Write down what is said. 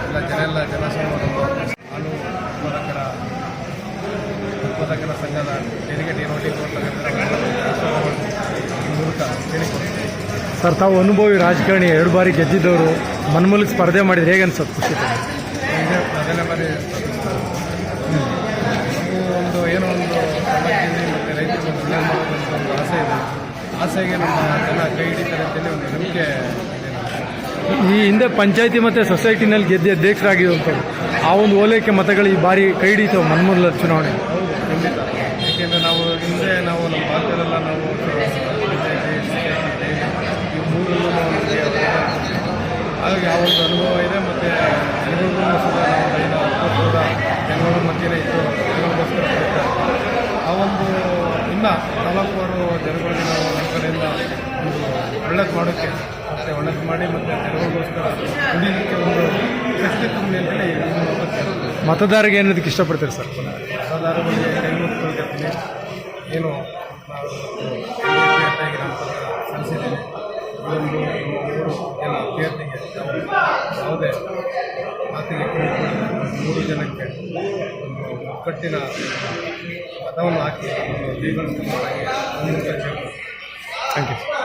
ಎಲ್ಲ ಜನ ಎಲ್ಲ ಜನಸಮೂಹ ಹಾಲು ಉತ್ಪಾದಕರ ಉತ್ಪಾದಕರ ಸಂಘದ ತೆರಿಗೆ ನೋಟಿಸ್ ಈ ಮೂಲಕ ಹೇಳಿಕೊಡ್ತೇನೆ ಸರ್ ತಾವು ಅನುಭವಿ ರಾಜಕಾರಣಿ ಎರಡು ಬಾರಿ ಗೆದ್ದಿದ್ದವರು ಮನ್ಮೂಲಿಗೆ ಸ್ಪರ್ಧೆ ಮಾಡಿದ್ರೆ ಹೇಗೆ ಅನ್ಸುತ್ತೆ? ಖುಷಿ ಮೊದಲನೇ ಬಾರಿ ಒಂದು ಏನೋ ಒಂದು ಸಮಾಜದಲ್ಲಿ ಮತ್ತು ರೈತರಿಗೆ ಒಂದು ಆಸೆ ಇದೆ. ಆಸೆಗೆ ನಮ್ಮ ಜನ ಕೈ ಹಿಡಿತಾರೆ ಅಂತೇಳಿ ಒಂದು ನಂಬಿಕೆ ಈ ಹಿಂದೆ ಪಂಚಾಯತಿ ಮತ್ತು ಸೊಸೈಟಿನಲ್ಲಿ ಗೆದ್ದ ಅಧ್ಯಕ್ಷರಾಗಿರುವಂಥವ್ರು ಆ ಒಂದು ಓಲೈಕೆ ಮತಗಳು ಈ ಬಾರಿ ಕೈ ಹಿಡಿತವೆ ಮನ್ಮೂಲ ಚುನಾವಣೆ. ಹೌದು ಖಂಡಿತ. ಏಕೆಂದರೆ ನಾವು ಹಿಂದೆ ನಾವು ನಮ್ಮ ಭಾರತದಲ್ಲ ನಾವು ಪಂಚಾಯತಿ ಈ ಮೂರಲ್ಲೂ ನಮಗೆ ಹಾಗಾಗಿ ಆ ಒಂದು ಅನುಭವ ಇದೆ ಮತ್ತು ಜನಗಳಿಗೂ ಸಹ ನಾವು ಐದು ಹತ್ತು ಇತ್ತು ಜನಗಳ ಮಧ್ಯೆ ಇದ್ದು ಜನಗಳಿಗೋಸ್ಕರ ಆ ಒಂದು ಇನ್ನು ನಾಲ್ಕುವಾರು ಜನಗಳಿಗೆ ನಾವು ನಮ್ಮ ಕಡೆಯಿಂದ ಒಂದು ಒಳ್ಳೇದು ಮಾಡೋಕ್ಕೆ ಮತ್ತೆ ಒಳ್ಳೇದು ಮಾಡಿ ಮತ್ತು ತೆರವುಗೋಸ್ಕರ ದುಡಿಲಿಕ್ಕೆ ಒಂದು ಶಕ್ತಿ ತುಂಬಲಿ ಅಂತೇಳಿ ಈ ಮೂಲಕ ಕೇಳೋದು. ಮತದಾರರಿಗೆ ಏನೋದಕ್ಕೆ ಇಷ್ಟಪಡ್ತೀರಿ ಸರ್? ಮತದಾರರಿಗೆ ಕೈ ಮುಗಿಸ್ಕೊಳ್ತೀನಿ ಏನು ನಾವು ಏನು ಸಲ್ಲಿಸಿದ್ದೇನೆ ಇದೊಂದು ಅಭ್ಯರ್ಥಿಗೆ ಯಾವುದೇ ಮಾತಿಗೆ ಮೂರು ಜನಕ್ಕೆ ಒಂದು ಒಕ್ಕಟ್ಟಿನ ಮತವನ್ನು ಹಾಕಿ ಒಂದು ಜೀವನ Thank you.